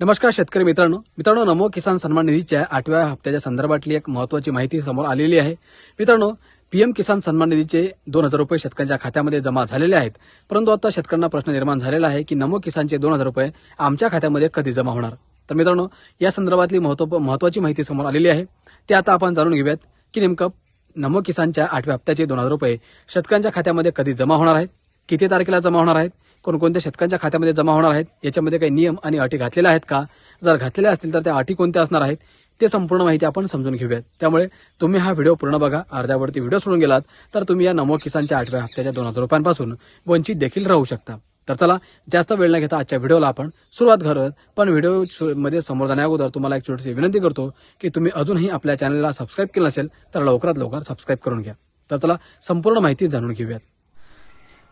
नमस्कार शेतकरी मित्रांनो. मित्रांनो नमो किसान सन्मान निधीच्या आठव्या हप्त्याच्या संदर्भातली एक महत्वाची माहिती समोर आलेली आहे. मित्रांनो पीएम किसान सन्मान निधीचे दोन हजार रुपये शेतकऱ्यांच्या खात्यामध्ये जमा झालेले आहेत. परंतु आता शेतकऱ्यांना प्रश्न निर्माण झालेला आहे की नमो किसानचे दोन हजार रुपये आमच्या खात्यामध्ये कधी जमा होणार? तर मित्रांनो या संदर्भातली महत्त्व महत्वाची माहिती समोर आलेली आहे. ते आता आपण जाणून घेऊयात की नेमकं नमो किसानच्या आठव्या हप्त्याचे दोन हजार रुपये शेतकऱ्यांच्या खात्यामध्ये कधी जमा होणार आहेत? किती तारखेला जमा होणार आहेत? कोणकोणत्या शेतकऱ्यांच्या खात्यामध्ये जमा होणार आहेत? याच्यामध्ये काही नियम आणि अटी घातलेल्या आहेत का? जर घातलेल्या असतील तर त्या अटी कोणत्या असणार आहेत? ते संपूर्ण माहिती आपण समजून घेऊयात. त्यामुळे तुम्ही हा व्हिडिओ पूर्ण बघा. अर्ध्यावरती व्हिडिओ सोडून गेलात तर तुम्ही या नमो किसानच्या आठव्या हप्त्याच्या दोन हजार रुपयांपासून वंचित देखील राहू शकता. तर चला जास्त वेळ न घेता आजच्या व्हिडिओला आपण सुरुवात करत पण व्हिडिओमध्ये समोर जाण्या अगोदर तुम्हाला एक छोटीशी विनंती करतो की तुम्ही अजूनही आपल्या चॅनलला सबस्क्राईब केलं नसेल तर लवकरात लवकर सबस्क्राईब करून घ्या. तर चला संपूर्ण माहिती जाणून घेऊयात.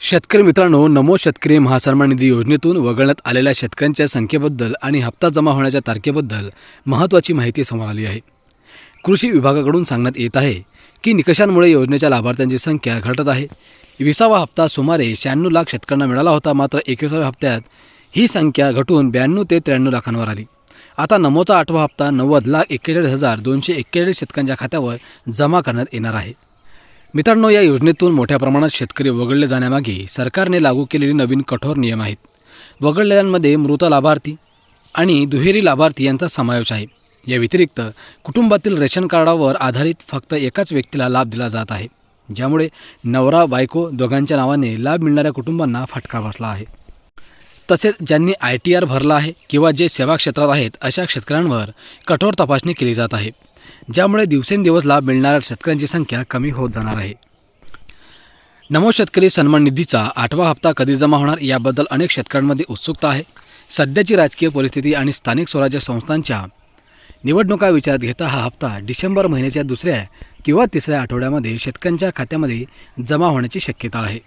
शेतकरी मित्रांनो नमो शेतकरी महासन्मान निधी योजनेतून वगळण्यात आलेल्या शेतकऱ्यांच्या संख्येबद्दल आणि हप्ता जमा होण्याच्या तारखेबद्दल महत्त्वाची माहिती समोर आली आहे. कृषी विभागाकडून सांगण्यात येत आहे की निकषांमुळे योजनेच्या लाभार्थ्यांची संख्या घटत आहे. विसावा हप्ता सुमारे शहाण्णव लाख शेतकऱ्यांना मिळाला होता मात्र एकविसाव्या हप्त्यात ही संख्या घटून ब्याण्णव ते त्र्याण्णव लाखांवर आली. आता नमोचा आठवा हप्ता नव्वद लाख एक्केचाळीस हजार दोनशे एक्केचाळीस शेतकऱ्यांच्या खात्यावर जमा करण्यात येणार आहे. मित्रांनो या योजनेतून मोठ्या प्रमाणात शेतकरी वगळले जाण्यामागे सरकारने लागू केलेले नवीन कठोर नियम आहेत. वगळलेल्यांमध्ये मृत लाभार्थी आणि दुहेरी लाभार्थी यांचा समावेश आहे. या व्यतिरिक्त कुटुंबातील रेशन कार्डावर आधारित फक्त एकाच व्यक्तीला लाभ दिला जात आहे. ज्यामुळे नवरा बायको दोघांच्या नावाने लाभ मिळणाऱ्या कुटुंबांना फटका बसला आहे. तसेच ज्यांनी आय टी आर भरला आहे किंवा जे सेवा क्षेत्रात आहेत अशा शेतकऱ्यांवर कठोर तपासणी केली जात आहे. ज्यामुळे दिवसेंदिवस लाभ मिळणाऱ्या शेतकऱ्यांची संख्या कमी होत जाणार आहे. नमो शेतकरी सन्मान निधीचा आठवा हप्ता कधी जमा होणार याबद्दल अनेक शेतकऱ्यांमध्ये उत्सुकता आहे. सध्याची राजकीय परिस्थिती आणि स्थानिक स्वराज्य संस्थांच्या निवडणुका विचारात घेता हा हप्ता डिसेंबर महिन्याच्या दुसऱ्या किंवा तिसऱ्या आठवड्यामध्ये शेतकऱ्यांच्या खात्यामध्ये जमा होण्याची शक्यता आहे.